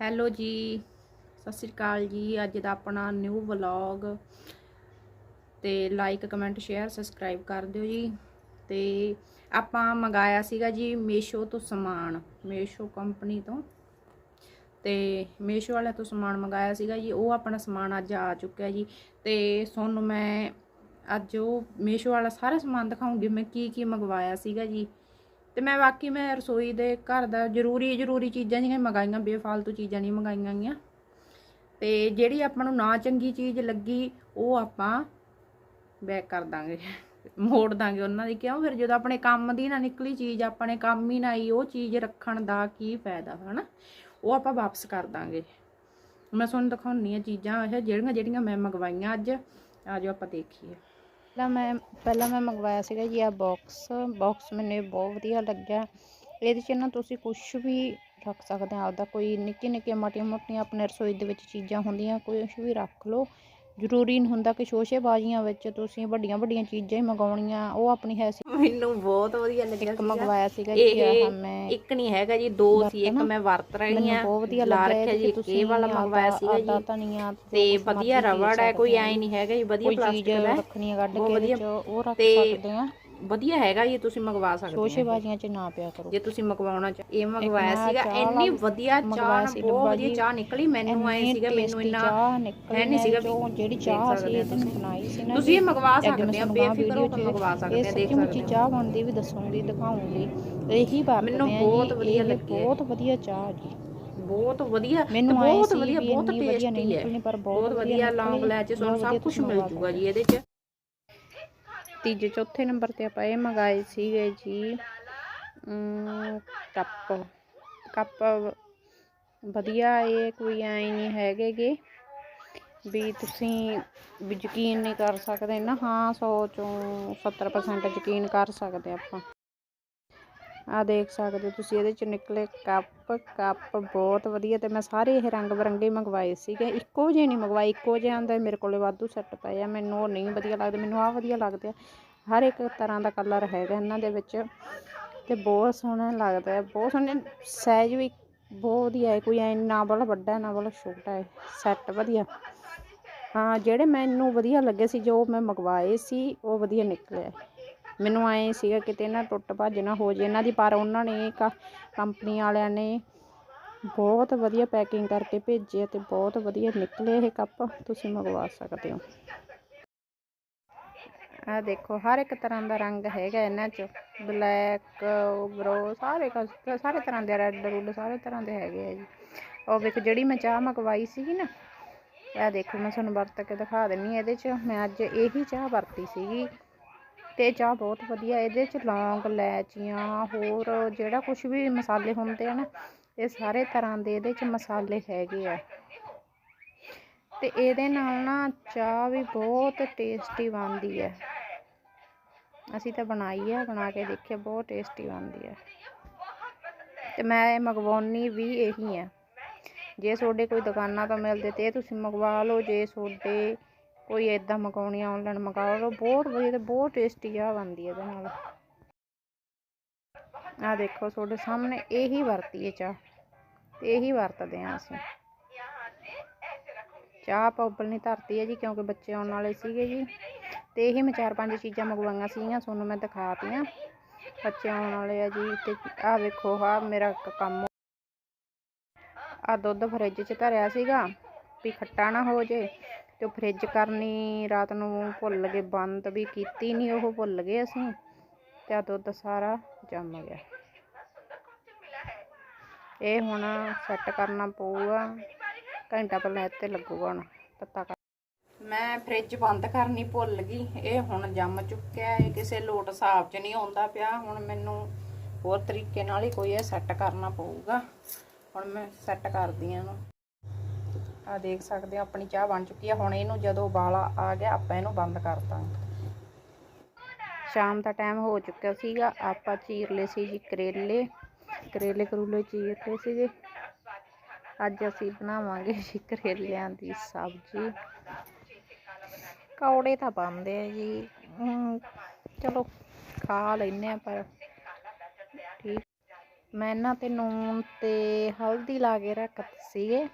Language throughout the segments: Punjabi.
ਹੈਲੋ ਜੀ, ਸਤਿ ਸ੍ਰੀ ਅਕਾਲ ਜੀ। ਅੱਜ ਦਾ ਆਪਣਾ ਨਿਊ ਵਲੌਗ ਤੇ ਲਾਈਕ ਕਮੈਂਟ ਸ਼ੇਅਰ ਸਬਸਕ੍ਰਾਈਬ ਕਰ ਦਿਓ ਜੀ। ਤੇ ਆਪਾਂ ਮੰਗਾਇਆ ਸੀਗਾ ਜੀ ਮੇਸ਼ੋ ਤੋਂ ਸਮਾਨ ਮੇਸ਼ੋ ਕੰਪਨੀ ਤੋਂ। ਤੇ ਮੇਸ਼ੋ ਵਾਲਿਆਂ ਤੋਂ ਸਮਾਨ ਮੰਗਾਇਆ ਸੀਗਾ ਜੀ, ਉਹ ਆਪਣਾ ਸਮਾਨ ਅੱਜ ਆ ਚੁੱਕਿਆ ਜੀ। ਤੇ ਤੁਹਾਨੂੰ ਮੈਂ ਅੱਜ ਉਹ ਮੇਸ਼ੋ ਵਾਲਾ ਸਾਰਾ ਸਮਾਨ ਦਿਖਾਉਂਗੀ, ਮੈਂ ਕੀ ਕੀ ਮੰਗਵਾਇਆ ਸੀਗਾ ਜੀ। ਤੇ ਮੈਂ ਬਾਕੀ ਮੈਂ ਰਸੋਈ ਦੇ ਘਰ ਦਾ ਜ਼ਰੂਰੀ ਜ਼ਰੂਰੀ ਚੀਜ਼ਾਂ ਜਿਹੜੀਆਂ ਮੰਗਾਈਆਂ, ਬੇਫਾਲਤੂ ਚੀਜ਼ਾਂ ਨਹੀਂ ਮੰਗਾਈਆਂ ਗਈਆਂ। ਤੇ ਜਿਹੜੀ ਆਪਾਂ ਨੂੰ ਨਾ ਚੰਗੀ ਚੀਜ਼ ਲੱਗੀ, ਉਹ ਆਪਾਂ ਬੈਕ ਕਰ ਦਾਂਗੇ, ਮੋੜ ਦਾਂਗੇ ਉਹਨਾਂ ਦੀ। ਕਿਉਂ? ਫਿਰ ਜਦੋਂ ਆਪਣੇ ਕੰਮ ਦੀ ਨਾ ਨਿਕਲੀ ਚੀਜ਼ ਆਪਣੇ ਕੰਮ ਹੀ ਨਾ ਆਈ, ਉਹ ਚੀਜ਼ ਰੱਖਣ ਦਾ ਕੀ ਫਾਇਦਾ ਹਨਾ? ਉਹ ਆਪਾਂ ਵਾਪਸ ਕਰ ਦਾਂਗੇ। ਮੈਂ ਤੁਹਾਨੂੰ ਦਿਖਾਉਣੀ ਆ ਚੀਜ਼ਾਂ ਜਿਹੜੀਆਂ ਜਿਹੜੀਆਂ ਮੈਂ ਮੰਗਵਾਈਆਂ ਅੱਜ। ਆਜੋ ਆਪਾਂ ਦੇਖੀਏ। ਪਹਿਲਾਂ ਮੈਂ ਪਹਿਲਾਂ ਮੈਂ ਮੰਗਵਾਇਆ ਸੀਗਾ ਜੀ ਆ ਬਾਕਸ ਬਾਕਸ ਮੈਨੂੰ ਇਹ ਬਹੁਤ ਵਧੀਆ ਲੱਗਿਆ। ਇਹਦੇ 'ਚ ਨਾ ਤੁਸੀਂ ਕੁਝ ਵੀ ਰੱਖ ਸਕਦੇ ਆ ਆਪਦਾ ਕੋਈ ਨਿੱਕੀ ਨਿੱਕੀਆਂ ਮੋਟੀਆਂ ਮੋਟੀਆਂ ਆਪਣੇ ਰਸੋਈ ਦੇ ਵਿੱਚ ਚੀਜ਼ਾਂ ਹੁੰਦੀਆਂ ਕੁਝ ਵੀ ਰੱਖ ਲਓ। ਜ਼ਰੂਰੀ ਨਹੀਂ ਹੁੰਦਾ ਕਿ ਸ਼ੋਸ਼ੇਬਾਜ਼ੀਆਂ ਵਿੱਚ ਤੁਸੀਂ ਵੱਡੀਆਂ ਵੱਡੀਆਂ ਚੀਜ਼ਾਂ ਹੀ ਮੰਗਾਉਣੀਆਂ ਉਹ ਆਪਣੀ ਹੈ ਸੀ। ਮੈਨੂੰ ਬਹੁਤ ਵਧੀਆ ਲੱਗਿਆ ਇੱਕ ਮੰਗਵਾਇਆ ਸੀਗਾ ਜੀ ਆਹ ਮੈਂ ਇੱਕ ਨਹੀਂ ਹੈਗਾ ਜੀ ਦੋ ਸੀ ਇੱਕ ਮੈਂ ਵਰਤ ਰਹੀ ਆ ਬਹੁਤ ਵਧੀਆ ਲਾ ਲੱਗਿਆ ਜੀ ਇੱਕ ਇਹ ਵਾਲਾ ਮੰਗਵਾਇਆ ਸੀਗਾ ਜੀ। ਧਨੀਆ ਤੇ ਵਧੀਆ ਰਬੜ ਹੈ ਕੋਈ ਐ ਨਹੀਂ ਹੈਗਾ ਜੀ ਵਧੀਆ ਪਲਾਸਟਿਕ ਦਾ। ਹੈ। ਰੱਖਣੀਆਂ ਕੱਢ ਕੇ ਉਹ ਰੱਖ ਸਕਦੇ ਆ ਵਧੀਆ ਹੈਗਾ ਜੀ ਤੁਸੀਂ ਮੰਗਵਾ ਸਕਦੇ ਹੋ। ਸ਼ੋਸ਼ੇਬਾਜ਼ੀਆਂ 'ਚ ਨਾ ਪਿਆ ਕਰੋ। ਜੇ ਤੁਸੀਂ ਮੰਗਵਾਉਣਾ ਚਾਹ ਇਹ ਮੰਗਵਾਇਆ ਸੀਗਾ ਇੰਨੀ ਵਧੀਆ ਚਾਹ ਨਾ ਬਹੁਤ ਵਧੀਆ। ਚਾਹ ਨਿਕਲੀ ਮੈਨੂੰ ਆਏ ਸੀਗਾ ਮੈਨੂੰ ਇੰਨਾ ਹੈ ਨਹੀਂ ਸੀਗਾ ਜੋ ਜਿਹੜੀ ਚਾਹ ਸੀ ਇਹ ਤੁਸੀਂ। ਬਣਾਈ ਸੀ ਨਾ ਤੁਸੀਂ ਇਹ ਮੰਗਵਾ ਸਕਦੇ ਆ ਬੇਫਿਕਰ ਹੋ ਕੇ ਮੰਗਵਾ ਸਕਦੇ ਇਹ ਆ ਦੇਖ ਸਕਦੇ ਹੋ। ਚਾਹ ਬਣਦੀ ਵੀ ਦੱਸੂਗੀ ਦਿਖਾਉਂਗੀ ਇਹੀ ਵਰਤਦੇ ਮੈਨੂੰ ਆ ਬਹੁਤ ਵਧੀਆ ਇਹ ਲੱਗੀ। ਬਹੁਤ ਵਧੀਆ ਚਾਹ ਜੀ। ਬਹੁਤ ਵਧੀਆ ਮੈਨੂੰ ਬਹੁਤ ਵਧੀਆ ਬਹੁਤ ਟੇਸਟੀ ਹੈ। ਪਰ ਬਹੁਤ ਵਧੀਆ ਲੌਂਗ ਲੈ ਚ ਤੁਹਾਨੂੰ ਬਹੁਤ ਸਭ ਕੁਝ ਮਿਲ ਜੂਗਾ ਜੀ ਇਹਦੇ ਚ। ਤੀਜੇ, ਚੌਥੇ ਨੰਬਰ ਤੇ ਆਪਾਂ ਇਹ ਮੰਗਾਏ ਸੀਗੇ ਜੀ ਕੱਪ। ਕੱਪ ਵਧੀਆ ਇਹ ਕੋਈ ਐ ਨਹੀਂ ਹੈਗੇਗੇ ਵੀ ਤੁਸੀਂ ਵੀ ਯਕੀਨ ਨਹੀਂ ਕਰ ਸਕਦੇ ਨਾ। ਹਾਂ 100 ਚੋਂ 70% ਯਕੀਨ ਕਰ ਸਕਦੇ ਆਪਾਂ। ਆ ਦੇਖ ਸਕਦੇ ਹੋ ਤੁਸੀਂ, ਇਹਦੇ ਚ ਨਿਕਲੇ ਕੱਪ ਕੱਪ ਬਹੁਤ ਵਧੀਆ ਤੇ ਮੈਂ ਸਾਰੇ ਇਹ ਰੰਗ ਬਰੰਗੇ ਮੰਗਵਾਏ ਸੀਗੇ। ਇੱਕੋ ਜਿਹੇ ਨਹੀਂ ਮੰਗਵਾਏ, ਇੱਕੋ ਜਿਹੇ ਆਂਦਾ ਮੇਰੇ ਕੋਲੇ ਵਾਧੂ ਸੈੱਟ ਪਏ ਆ, ਮੈਨੂੰ ਉਹ ਨਹੀਂ ਵਧੀਆ ਲੱਗਦੇ, ਮੈਨੂੰ ਆ ਵਧੀਆ ਲੱਗਦੇ ਆ। ਹਰ ਇੱਕ ਤਰ੍ਹਾਂ ਦਾ ਕਲਰ ਹੈਗਾ ਇਹਨਾਂ ਦੇ ਵਿੱਚ ਤੇ ਬਹੁਤ ਸੋਹਣਾ ਲੱਗਦਾ ਬਹੁਤ ਸੋਹਣੇ ਸਾਈਜ਼ ਵੀ ਬਹੁਤ ਵਧੀਆ ਹੈ, ਕੋਈ ਐ ਨਾ ਵਾਲਾ ਵੱਡਾ, ਨਾ ਵਾਲਾ ਛੋਟਾ ਹੈ ਸੈੱਟ ਵਧੀਆ। ਹਾਂ, ਜਿਹੜੇ ਮੈਨੂੰ ਵਧੀਆ ਲੱਗੇ ਸੀ, ਜੋ ਮੈਂ ਮੰਗਵਾਏ ਸੀ, ਉਹ ਵਧੀਆ ਨਿਕਲਿਆ ਮੈਨੂੰ ਐ ਸੀਗਾ ਕਿਤੇ ਨਾ ਟੁੱਟ ਭੱਜ ਨਾ ਹੋ ਜੇ ਇਹਨਾਂ ਦੀ, ਪਰ ਉਹਨਾਂ ਨੇ ਕੰਪਨੀ ਵਾਲਿਆਂ ਨੇ ਬਹੁਤ ਵਧੀਆ ਪੈਕਿੰਗ ਕਰਕੇ ਭੇਜੇ ਅਤੇ ਬਹੁਤ ਵਧੀਆ ਨਿਕਲੇ ਇਹ ਕੱਪ, ਤੁਸੀਂ ਮੰਗਵਾ ਸਕਦੇ ਹੋ। ਆ ਦੇਖੋ, ਹਰ ਇੱਕ ਤਰ੍ਹਾਂ ਦਾ ਰੰਗ ਹੈਗਾ ਇਹਨਾਂ 'ਚ। ਬਲੈਕ ਬਰੋ ਸਾਰੇ ਸਾਰੇ ਤਰ੍ਹਾਂ ਦੇ, ਰੈੱਡ, ਰੁੱਡ ਸਾਰੇ ਤਰ੍ਹਾਂ ਦੇ ਹੈਗੇ ਆ ਜੀ। ਉਹ ਵੇਖੋ, ਜਿਹੜੀ ਮੈਂ ਚਾਹ ਮੰਗਵਾਈ ਸੀਗੀ ਨਾ ਇਹ ਦੇਖੋ, ਮੈਂ ਤੁਹਾਨੂੰ ਵਰਤ ਕੇ ਦਿਖਾ ਦਿੰਨੀ ਇਹਦੇ 'ਚ। ਮੈਂ ਅੱਜ ਇਹੀ ਚਾਹ ਵਰਤੀ ਸੀਗੀ। ਅਤੇ ਚਾਹ ਬਹੁਤ ਵਧੀਆ ਇਹਦੇ 'ਚ ਲੌਂਗ ਇਲਾਇਚੀਆਂ ਹੋਰ ਜਿਹੜਾ ਕੁਛ ਵੀ ਮਸਾਲੇ ਹੁੰਦੇ ਆ ਨਾ, ਇਹ ਸਾਰੇ ਤਰ੍ਹਾਂ ਦੇ ਇਹਦੇ 'ਚ ਮਸਾਲੇ ਹੈਗੇ ਆ। ਅਤੇ ਇਹਦੇ ਨਾਲ ਨਾ ਚਾਹ ਵੀ ਬਹੁਤ ਟੇਸਟੀ ਬਣਦੀ ਹੈ ਅਸੀਂ ਤਾਂ ਬਣਾਈ ਹੈ ਬਣਾ ਕੇ ਦੇਖਿਆ, ਬਹੁਤ ਟੇਸਟੀ ਬਣਦੀ ਹੈ ਤੇ ਮੈਂ ਇਹ ਮੰਗਵਾਉਣੀ ਵੀ ਇਹੀ ਹੈ ਜੇ ਤੁਹਾਡੇ ਕੋਈ ਦੁਕਾਨਾਂ ਤੋਂ ਮਿਲਦੇ ਤੇ ਇਹ ਤੁਸੀਂ ਮੰਗਵਾ ਲਓ, ਜੇ ਤੁਹਾਡੇ ਕੋਈ ਇਦਾਂ ਮੰਗਾਉਣੀ ਆਨਲਾਈਨ ਮੰਗਾ ਲਓ ਬਹੁਤ ਵਧੀਆ ਤੇ ਬਹੁਤ ਟੇਸਟੀ ਆ ਬਣਦੀ ਇਹਦੇ ਨਾਲ। ਆ ਦੇਖੋ, ਤੁਹਾਡੇ ਸਾਹਮਣੇ ਇਹੀ ਵਰਤੀ ਹੈ ਚਾਹ, ਤੇ ਇਹੀ ਵਰਤਦੇ ਆ ਅਸੀਂ। ਚਾਹ ਆਪਾਂ ਉਬਲਣੀ ਧਰਤੀ ਹੈ ਜੀ, ਕਿਉਂਕਿ ਬੱਚੇ ਆਉਣ ਵਾਲੇ ਸੀਗੇ ਜੀ, ਤੇ ਇਹੀ ਮੈਂ ਚਾਰ ਪੰਜ ਚੀਜ਼ਾਂ ਮੰਗਵਾਈਆਂ ਸੀਗੀਆਂ, ਤੁਹਾਨੂੰ ਮੈਂ ਦਿਖਾਤੀਆਂ ਬੱਚੇ ਆਉਣ ਵਾਲੇ ਆ ਜੀ, ਤੇ ਆਹ ਵੇਖੋ, ਆਹ ਮੇਰਾ ਕ- ਕੰਮ ਆ। ਦੁੱਧ ਫਰਿੱਜ 'ਚ ਧਰਿਆ ਸੀਗਾ, ਵੀ ਖੱਟਾ ਨਾ ਹੋ ਜੇ ਤੇ ਉਹ ਫਰਿੱਜ ਕਰਨੀ, ਰਾਤ ਨੂੰ ਭੁੱਲ ਗਏ, ਬੰਦ ਵੀ ਕੀਤੀ ਨਹੀਂ ਉਹ ਭੁੱਲ ਗਏ ਅਸੀਂ ਤੇ ਦੁੱਧ ਸਾਰਾ ਜੰਮ ਗਿਆ। ਇਹ ਹੁਣ ਸੈੱਟ ਕਰਨਾ ਪਊਗਾ, ਘੰਟਾ ਪਹਿਲਾਂ ਇੱਥੇ ਲੱਗੂਗਾ ਹੁਣ ਤੱਤਾ ਕਰ ਮੈਂ ਫ੍ਰਿਜ ਬੰਦ ਕਰਨੀ ਭੁੱਲ ਗਈ, ਇਹ ਹੁਣ ਜੰਮ ਚੁੱਕਿਆ ਇਹ ਕਿਸੇ ਲੋਟ ਹਿਸਾਬ 'ਚ ਨਹੀਂ ਆਉਂਦਾ ਪਿਆ, ਹੁਣ ਮੈਨੂੰ ਹੋਰ ਤਰੀਕੇ ਨਾਲ ਹੀ ਕੋਈ ਇਹ ਸੈੱਟ ਕਰਨਾ ਪਊਗਾ। ਹੁਣ ਮੈਂ ਸੈੱਟ ਕਰਦੀ ਆ ਇਹਨੂੰ। ਆ ਦੇਖ ਸਕਦੇ ਆ ਆਪਣੀ ਚਾਹ ਬਣ ਚੁੱਕੀ ਆ। ਹੁਣ ਇਹਨੂੰ ਜਦੋਂ ਉਬਾਲਾ ਆ ਗਿਆ ਆਪਾਂ ਇਹਨੂੰ ਬੰਦ ਕਰ ਦਾਂਗੇ। ਸ਼ਾਮ ਦਾ ਟਾਈਮ ਹੋ ਚੁੱਕਿਆ ਸੀਗਾ। ਆਪਾਂ ਚੀਰ ਲਏ ਸੀ ਜੀ ਕਰੇਲੇ। ਕਰੇਲੇ ਕਰੂਲੇ ਚੀਰ ਲਏ ਸੀਗੇ। ਅੱਜ ਅਸੀਂ ਬਣਾਵਾਂਗੇ ਜੀ ਕਰੇਲਿਆਂ ਦੀ ਸਬਜ਼ੀ। ਕੌੜੇ ਤਾਂ ਬਣਦੇ ਆ ਜੀ। ਹਮ, ਚਲੋ ਖਾ ਲੈਨੇ ਆ ਪਰ ਠੀਕ। ਮੈਂ ਇਹਨਾਂ ਤੇ ਨੂਨ ਤੇ ਹਲਦੀ ਲਾ ਕੇ ਰੱਖ ਸੀਗੇ।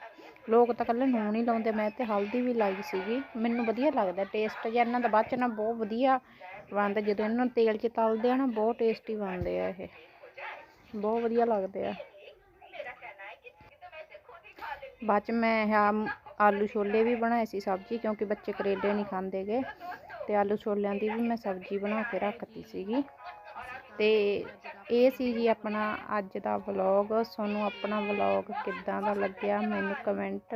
ਲੋਕ ਤਾਂ ਕੱਲੇ ਨੂਨ ਹੀ ਲਾਉਂਦੇ, ਮੈਂ ਤੇ ਹਲਦੀ ਵੀ ਲਾਈ ਸੀਗੀ। ਮੈਨੂੰ ਵਧੀਆ ਲੱਗਦਾ ਟੇਸਟ ਜਿਹਾ, ਇਹਨਾਂ ਦਾ ਬਾਅਦ ਚ ਨਾ ਬਹੁਤ ਵਧੀਆ ਬਣਦਾ, ਜਦੋਂ ਇਹਨਾਂ ਨੂੰ ਤੇਲ 'ਚ ਤਲਦੇ ਆ ਨਾ, ਬਹੁਤ ਟੇਸਟੀ ਬਣਦੇ ਆ ਇਹ। ਬਹੁਤ ਵਧੀਆ ਲੱਗਦੇ ਆ। ਬਾਅਦ ਚ ਮੈਂ ਇਹ ਆਲੂ ਛੋਲੇ ਵੀ ਬਣਾਏ ਸੀ ਸਬਜ਼ੀ, ਕਿਉਂਕਿ ਬੱਚੇ ਕਰੇਲੇ ਨਹੀਂ ਖਾਂਦੇਗੇ ਤੇ ਆਲੂ ਛੋਲਿਆਂ ਦੀ ਵੀ ਮੈਂ ਸਬਜ਼ੀ ਬਣਾ ਕੇ ਰੱਖਤੀ ਸੀਗੀ। ਤੇ ਇਹ ਸੀ ਜੀ ਆਪਣਾ ਅੱਜ ਦਾ ਵਲੌਗ ਤੁਹਾਨੂੰ ਆਪਣਾ ਵਲੌਗ ਕਿੱਦਾਂ ਦਾ ਲੱਗਿਆ ਮੈਨੂੰ ਕਮੈਂਟ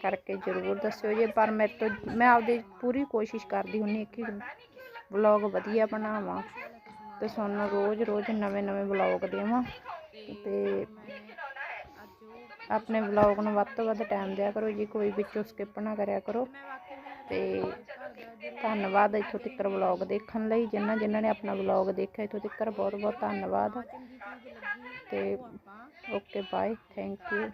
ਕਰਕੇ ਜ਼ਰੂਰ ਦੱਸਿਓ ਜੇ। ਪਰ ਮੇਰੇ ਤੋਂ ਮੈਂ ਆਪਦੀ ਪੂਰੀ ਕੋਸ਼ਿਸ਼ ਕਰਦੀ ਹੁੰਨੀ ਕਿ ਵਲੌਗ ਵਧੀਆ ਬਣਾਵਾਂ ਤੇ ਤੁਹਾਨੂੰ ਰੋਜ਼ ਰੋਜ਼ ਨਵੇਂ ਨਵੇਂ ਵਲੌਗ ਦੇਵਾਂ ਤੇ ਆਪਣੇ ਵਲੌਗ ਨੂੰ ਵੱਧ ਤੋਂ ਵੱਧ ਟਾਈਮ ਦਿਆ ਕਰੋ ਜੀ। ਕੋਈ ਵਿੱਚੋਂ ਸਕਿਪ ਨਾ ਕਰਿਆ ਕਰੋ। ਤੇ ਧੰਨਵਾਦ ਇੱਥੋਂ ਤੱਕ ਵਲੌਗ ਦੇਖਣ ਲਈ। ਜਿਨ੍ਹਾਂ ਜਿਨ੍ਹਾਂ ਨੇ ਆਪਣਾ ਵਲੌਗ ਦੇਖਿਆ, ਇੱਥੋਂ ਤੱਕ ਬਹੁਤ ਬਹੁਤ ਧੰਨਵਾਦ। ਤੇ ਓਕੇ, ਬਾਏ। Thank you